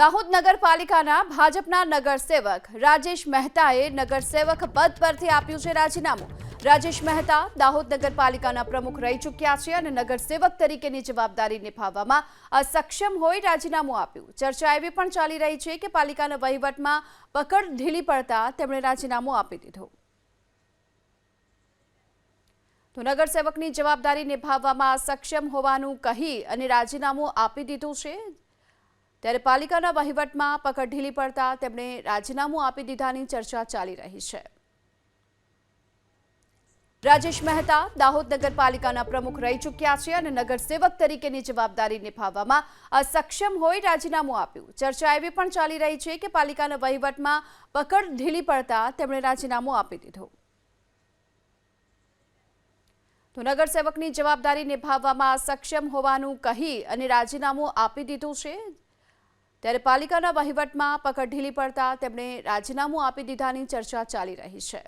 દાહોદ નગરપાલિકાના ભાજપના નગરસેવક રાજેશ મહેતાએ નગરસેવક પદ પરથી આપ્યું છે રાજીનામું. રાજેશ મહેતા દાહોદ નગરપાલિકાના પ્રમુખ રહી ચૂક્યા છે અને નગરસેવક તરીકેની જવાબદારી નિભાવવામાં અસક્ષમ હોઈ રાજીનામું આપ્યું. ચર્ચા એવી પણ ચાલી રહી છે કે પાલિકાના વહીવટમાં પકડ ઢીલી પડતા તેમણે રાજીનામું આપી દીધું. તો નગરસેવકની જવાબદારી નિભાવવામાં અસક્ષમ હોવાનું કહી અને રાજીનામું આપી દીધું છે. ત્યારે પાલિકાના વહીવટમાં પકડ ઢીલી પડતા તેમણે રાજીનામું આપી દીધાની ચર્ચા ચાલી રહી છે. રાજેશ મહેતા દાહોદ નગરપાલિકાના પ્રમુખ રહી ચૂક્યા છે અને નગરસેવક તરીકેની જવાબદારી નિભાવવામાં અસક્ષમ હોય રાજીનામું આપ્યું. ચર્ચા એવી પણ ચાલી રહી છે કે પાલિકાના વહીવટમાં પકડ ઢીલી પડતા તેમણે રાજીનામું આપી દીધું. તો નગરસેવકની જવાબદારી નિભાવવામાં અસક્ષમ હોવાનું કહી અને રાજીનામું આપી દીધું છે. ત્યારે પાલિકાના વહીવટમાં પકડ ઢીલી પડતા તેમણે રાજીનામું આપી દીધાની ચર્ચા ચાલી રહી છે.